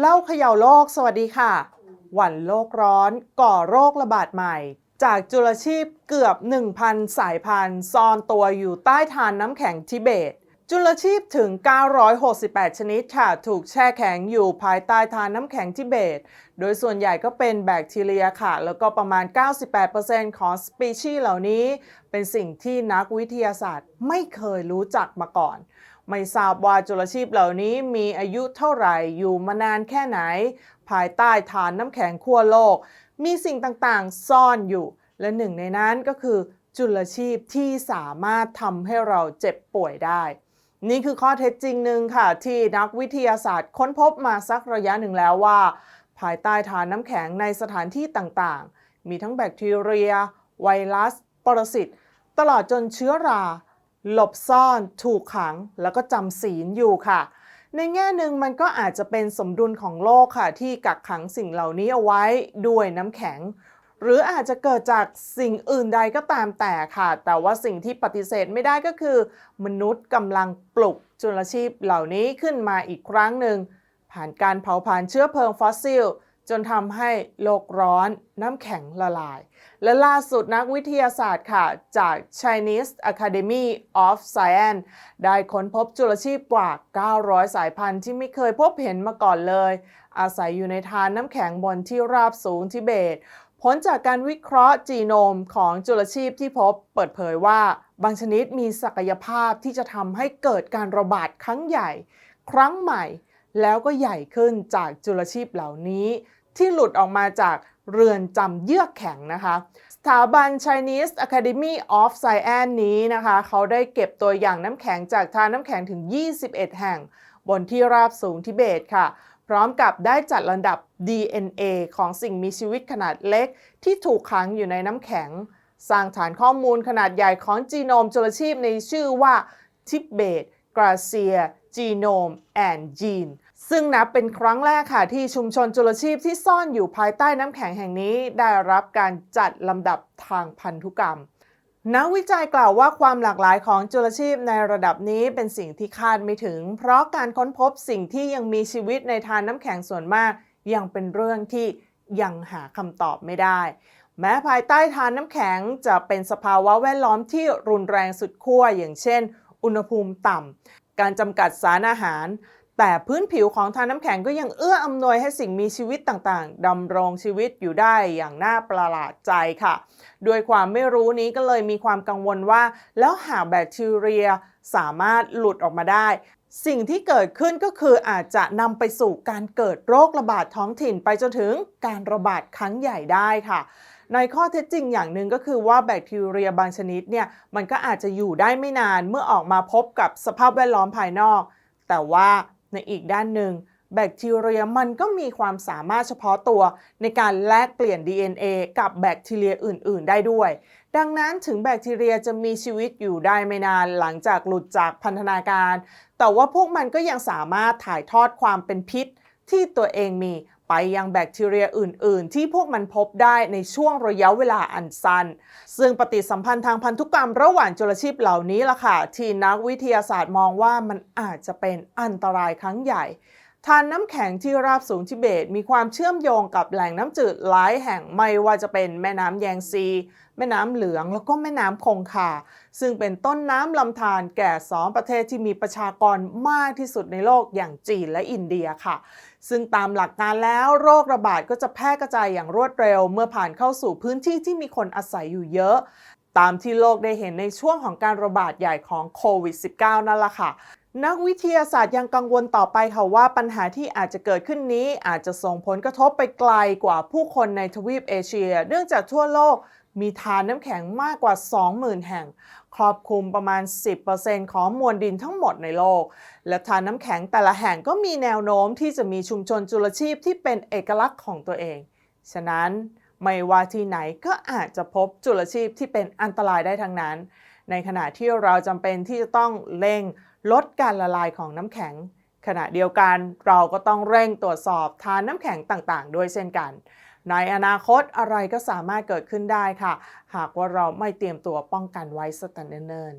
เล่าเขย่าโลกสวัสดีค่ะ หวันโลกร้อนก่อโรคระบาดใหม่ จากจุลชีพเกือบ 1,000 สายพันธุ์ซ่อนตัวอยู่ใต้ฐานน้ำแข็งทิเบต จุลชีพถึง 968 ชนิดค่ะถูกแช่แข็งอยู่ภายใต้ฐานน้ำแข็งทิเบต โดยส่วนใหญ่ก็เป็นแบคทีเรียค่ะ แล้วก็ประมาณ 98%ของสปีชีส์เหล่านี้ เป็นสิ่งที่นักวิทยาศาสตร์ไม่เคยรู้จักมาก่อน ไม่ทราบว่าจุลชีพเหล่านี้มีอายุเท่าไหร่อยู่มานานแค่ไหน ภายใต้ฐานน้ำแข็งขั้วโลก มีสิ่งต่างๆ ซ่อนอยู่ และหนึ่งในนั้นก็คือจุลชีพที่สามารถทำให้เราเจ็บป่วยได้ นี่คือข้อเท็จจริงหนึ่งค่ะ ที่นักวิทยาศาสตร์ค้นพบมาสักระยะหนึ่งแล้วว่า ภายใต้ฐานน้ำแข็งในสถานที่ต่างๆ มีทั้งแบคทีเรีย ไวรัส ปรสิต ตลอดจนเชื้อรา หลบซ่อน ถูกขัง แล้วก็จำศีลอยู่ค่ะ ในแง่หนึ่งมันก็อาจจะเป็นสมดุลของโลกค่ะ ที่กักขังสิ่งเหล่านี้เอาไว้ด้วยน้ำแข็ง หรืออาจจะเกิดจากสิ่งอื่นใดก็ตามแต่ค่ะ แต่ว่าสิ่งที่ปฏิเสธไม่ได้ก็คือ มนุษย์กำลังปลุกจุลชีพเหล่านี้ขึ้นมาอีกครั้งหนึ่งผ่านการเผาผลาญเชื้อเพลิงฟอสซิล จนทำให้โลกร้อนน้ำแข็งละลาย และล่าสุดนักวิทยาศาสตร์ค่ะ จาก Chinese Academy of Science ได้ค้นพบจุลชีพกว่า 900 สายพันธุ์ที่ไม่เคยพบเห็นมาก่อนเลย อาศัยอยู่ในทานน้ำแข็งบนที่ราบสูงทิเบต ผลจากการวิเคราะห์จีโนมของจุลชีพที่พบเปิดเผยว่า บางชนิดมีศักยภาพที่จะทำให้เกิดการระบาดครั้งใหญ่ ครั้งใหม่แล้วก็ใหญ่ขึ้นจากจุลชีพเหล่านี้ ที่หลุดออกมาจากเรือนจำเยือกแข็งนะคะ สถาบัน Chinese Academy of Science นี้นะคะ เขาได้เก็บตัวอย่างน้ำแข็งจากทานน้ำแข็งถึง 21 แห่ง บนที่ราบสูงทิเบตค่ะ พร้อมกับได้จัดลำดับ DNA ของสิ่งมีชีวิตขนาดเล็ก ที่ถูกขังอยู่ในน้ำแข็ง สร้างฐานข้อมูลขนาดใหญ่ของจีโนมจุลชีพในชื่อว่าทิเบตกราเซียจีโนมแอนจีน ซึ่งนับเป็นครั้งแรกค่ะที่ชุมชนจุลชีพที่ซ่อนอยู่ภายใต้น้ำแข็งแห่งนี้ได้รับการจัดลำดับทางพันธุกรรมนักวิจัยกล่าวว่าความหลากหลายของจุลชีพในระดับนี้เป็นสิ่งที่คาดไม่ถึง เพราะการค้นพบสิ่งที่ยังมีชีวิตในทานน้ำแข็งส่วนมาก ยังเป็นเรื่องที่ยังหาคำตอบไม่ได้ แม้ภายใต้ทานน้ำแข็งจะเป็นสภาวะแวดล้อมที่รุนแรงสุดขั้วอย่างเช่น อุณหภูมิต่ำการจำกัดสารอาหาร แต่พื้นผิวของทานน้ำแข็งก็ยังเอื้ออำนวยให้สิ่งมีชีวิตต่างๆดำรงชีวิตอยู่ได้อย่างน่าประหลาดใจค่ะ ด้วยความไม่รู้นี้ก็เลยมีความกังวลว่า แล้วหากแบคทีเรียสามารถหลุดออกมาได้ สิ่งที่เกิดขึ้นก็คืออาจจะนำไปสู่การเกิดโรคระบาดท้องถิ่นไปจนถึงการระบาดครั้งใหญ่ได้ค่ะในข้อเท็จจริงอย่างหนึ่งก็คือว่าแบคทีเรียบางชนิดเนี่ยมันก็อาจจะอยู่ได้ไม่นานเมื่อออกมาพบกับสภาพแวดล้อมภายนอก แต่ว่า ในอีกด้านหนึ่ง แบคทีเรียมันก็มีความสามารถเฉพาะตัวในการแลกเปลี่ยน DNA กับแบคทีเรียอื่น ๆ ได้ด้วย ดังนั้นถึงแบคทีเรียจะมีชีวิตอยู่ได้ไม่นานหลังจากหลุดจากพันธนาการ แต่ว่าพวกมันก็ยังสามารถถ่ายทอดความเป็นพิษที่ตัวเองมี ไปยังแบคทีเรียอื่น ๆ ที่พวกมันพบได้ในช่วงระยะเวลาอันสั้น ซึ่งปฏิสัมพันธ์ทางพันธุกรรมระหว่างจุลชีพเหล่านี้ล่ะค่ะ ที่นักวิทยาศาสตร์มองว่ามันอาจจะเป็นอันตรายครั้งใหญ่ ทานน้ำแข็งที่ราบสูงทิเบต มีความเชื่อมโยงกับแหล่งน้ำจืดหลายแห่งไม่ว่าจะเป็นแม่น้ำแยงซี แม่น้ำเหลืองแล้วก็แม่น้ำคงคา ซึ่งเป็นต้นน้ำลำธารแก่สองประเทศที่มีประชากรมากที่สุดในโลกอย่างจีนและอินเดียค่ะ ซึ่งตามหลักการแล้วโรคระบาดก็จะแพร่กระจายอย่างรวดเร็ว เมื่อผ่านเข้าสู่พื้นที่ที่มีคนอาศัยอยู่เยอะ ตามที่โลกได้เห็นในช่วงของการระบาดใหญ่ของโควิด -19 นั่นแหละค่ะ นักวิทยาศาสตร์ยังกังวลต่อไปค่ะว่าปัญหาที่อาจจะเกิดขึ้นนี้ อาจจะส่งผลกระทบไปไกลกว่าผู้คนในทวีปเอเชีย เนื่องจากทั่วโลกมีทานน้ำแข็งมากกว่า 20,000 แห่ง ครอบคลุมประมาณ 10%ของมวลดินทั้งหมดในโลก และทานน้ำแข็งแต่ละแห่งก็มีแนวโน้มที่จะมีชุมชนจุลชีพที่เป็นเอกลักษณ์ของตัวเอง ฉะนั้นไม่ว่าที่ไหนก็อาจจะพบจุลชีพที่เป็นอันตรายได้ทั้งนั้น ในขณะที่เราจำเป็นที่จะต้องเร่งลดการละลายของน้ำแข็ง ขณะเดียวกันเราก็ต้องเร่งตรวจสอบทานน้ำแข็งต่างๆ ด้วยเช่นกัน ในอนาคตอะไรก็สามารถเกิดขึ้นได้ค่ะ หากว่าเราไม่เตรียมตัวป้องกันไว้สแตนเนิ่น